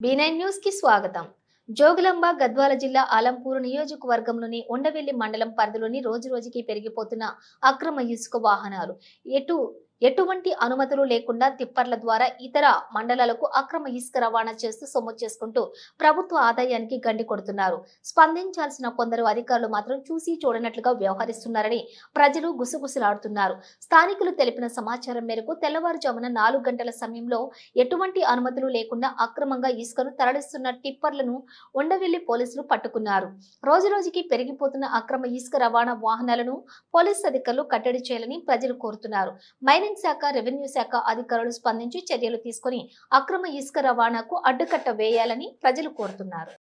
B9 న్యూస్కి స్వాగతం. జోగులాంబ గద్వాల జిల్లా ఆలంపూర్ నియోజకవర్గంలోని ఉండవెల్లి మండలం పరిధిలోని రోజు రోజుకి పెరిగిపోతున్న అక్రమ ఇసుక వాహనాలు. ఎటు ఎటువంటి అనుమతులు లేకుండా తిప్పర్ల ద్వారా ఇతర మండలాలకు అక్రమ ఇసుక రవాణా చేస్తూ సొమ్ము చేసుకుంటూ ప్రభుత్వ ఆదాయానికి గండి కొడుతున్నారు. స్పందించాల్సిన కొందరు అధికారులు మాత్రం చూసి చూడనట్లుగా వ్యవహరిస్తున్నారని ప్రజలు గుసగుసలాడుతున్నారు. స్థానికులు తెలిపిన సమాచారం మేరకు తెల్లవారుజామున నాలుగు గంటల సమయంలో ఎటువంటి అనుమతులు లేకుండా అక్రమంగా ఇసుకను తరలిస్తున్న టిప్పర్లను ఉండవెల్లి పోలీసులు పట్టుకున్నారు. రోజు రోజుకి పెరిగిపోతున్న అక్రమ ఇసుక రవాణా వాహనాలను పోలీస్ అధికారులు కట్టడి చేయాలని ప్రజలు కోరుతున్నారు. మైనింగ్ శాఖ రెవెన్యూ శాఖ అధికారులు స్పందించి చర్యలు తీసుకుని అక్రమ ఇసుక రవాణాకు అడ్డుకట్ట వేయాలని ప్రజలు కోరుతున్నారు.